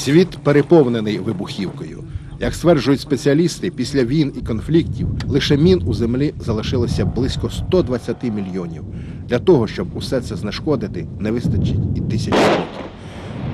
Світ переповнений вибухівкою. Як стверджують спеціалісти, після війн і конфліктів лише мін у землі залишилося близько 120 мільйонів. Для того, щоб усе це знешкодити, не вистачить і тисячі років.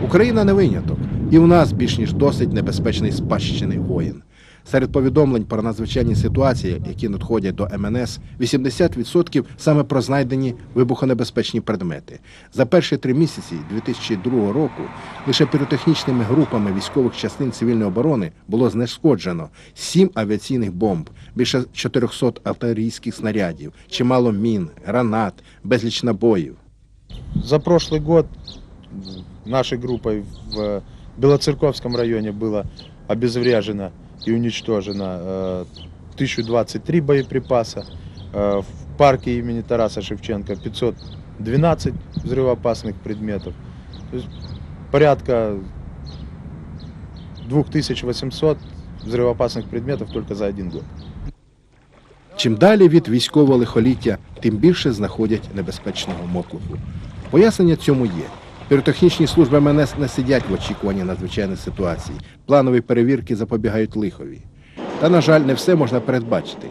Україна не виняток, і в нас більш ніж досить небезпечний спадщини воїн. Серед повідомлень про надзвичайні ситуації, які надходять до МНС, 80% саме про знайдені вибухонебезпечні предмети. За перші три місяці 2002 року лише піротехнічними групами військових частин цивільної оборони було знешкоджено 7 авіаційних бомб, більше 400 артилерійських снарядів, чимало мін, гранат, безліч набоїв. За прошлый год нашей группой в Белоцерковском районе было обезврежено и уничтожено э, 1023 боеприпаса. Э, В парке имени Тараса Шевченко 512 взрывоопасных предметов. То есть порядка 2800 взрывоопасных предметов только за один год. Чим далі від військового лихоліття, тим більше знаходять небезпечного мотлуху. Пояснення цьому є. Піротехнічні служби МНС не сидять в очікуванні надзвичайних ситуацій. Планові перевірки запобігають лихові. Та, на жаль, не все можна передбачити.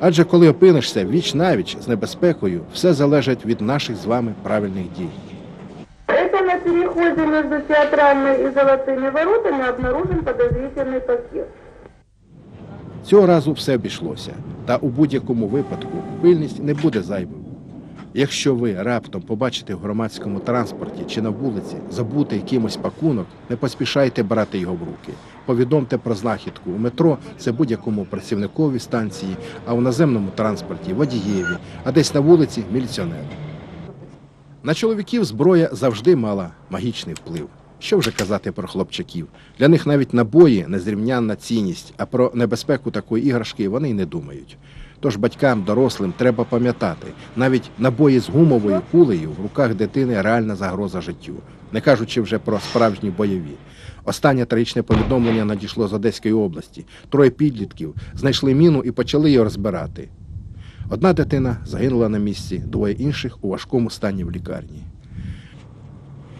Адже коли опинишся віч навіч з небезпекою, все залежить від наших з вами правильних дій. Это на переходе между театральной и золотыми воротами обнаружен подозрительный пакет. Цього разу все обійшлося, та у будь-якому випадку пильність не буде зайвою. Якщо ви раптом побачите в громадському транспорті чи на вулиці забути якимось пакунок, не поспішайте брати його в руки. Повідомте про знахідку. У метро це будь-якому працівникові станції, а у наземному транспорті водієві, а десь на вулиці міліціонеру. На чоловіків зброя завжди мала магічний вплив. Що вже казати про хлопчаків? Для них навіть набої незрівнянна цінність, а про небезпеку такої іграшки вони й не думають. Тож батькам, дорослим треба пам'ятати, навіть набої з гумовою кулею в руках дитини реальна загроза життю, не кажучи вже про справжні бойові. Останнє трагічне повідомлення надійшло з Одеської області. Троє підлітків знайшли міну і почали її розбирати. Одна дитина загинула на місці, двоє інших у важкому стані в лікарні.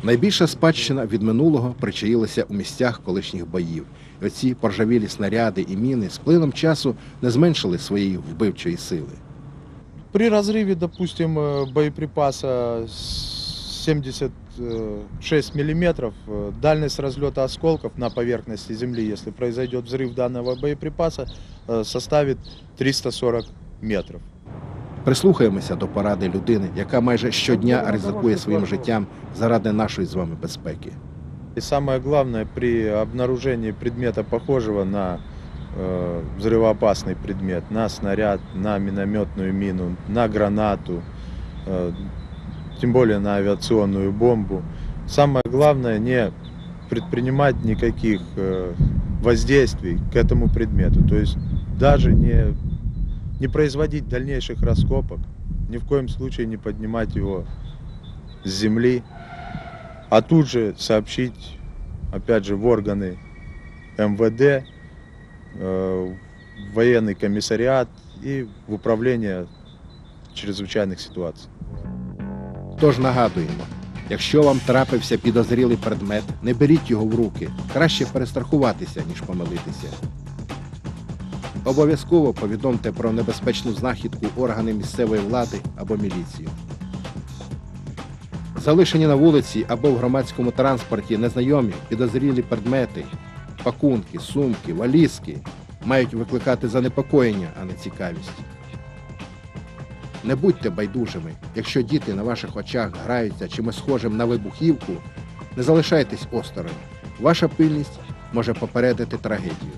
Найбільша спадщина від минулого причаїлася у місцях колишніх боїв. І оці поржавілі снаряди і міни з плином часу не зменшили своєї вбивчої сили. При разрыве, допустим, э, боеприпаса с 76 миллиметров, э, дальность разлета осколков на поверхности Земли, если произойдет взрыв данного боеприпаса, э, составит 340 метров. Прислухаємося до поради людини, яка майже щодня ризикує своїм життям заради нашої з вами безпеки. И самое главное, при обнаружении предмета, похожего на э, взрывоопасный предмет, на снаряд, на минометную мину, на гранату, э, тем более на авиационную бомбу, самое главное не предпринимать никаких э, воздействий к этому предмету. То есть даже не, не производить дальнейших раскопок, ни в коем случае не поднимать его с земли, а тут же сообщить, опять же, в органы МВД, э, в военный комиссариат и в управление чрезвычайных ситуаций. Тож нагадуємо, якщо вам трапився підозрілий предмет, не беріть його в руки. Краще перестрахуватися, ніж помилитися. Обов'язково повідомте про небезпечну знахідку органи місцевої влади або міліцію. Залишені на вулиці або в громадському транспорті незнайомі підозрілі предмети, пакунки, сумки, валізки мають викликати занепокоєння, а не цікавість. Не будьте байдужими. Якщо діти на ваших очах граються чимось схожим на вибухівку, не залишайтесь осторонь. Ваша пильність може попередити трагедію.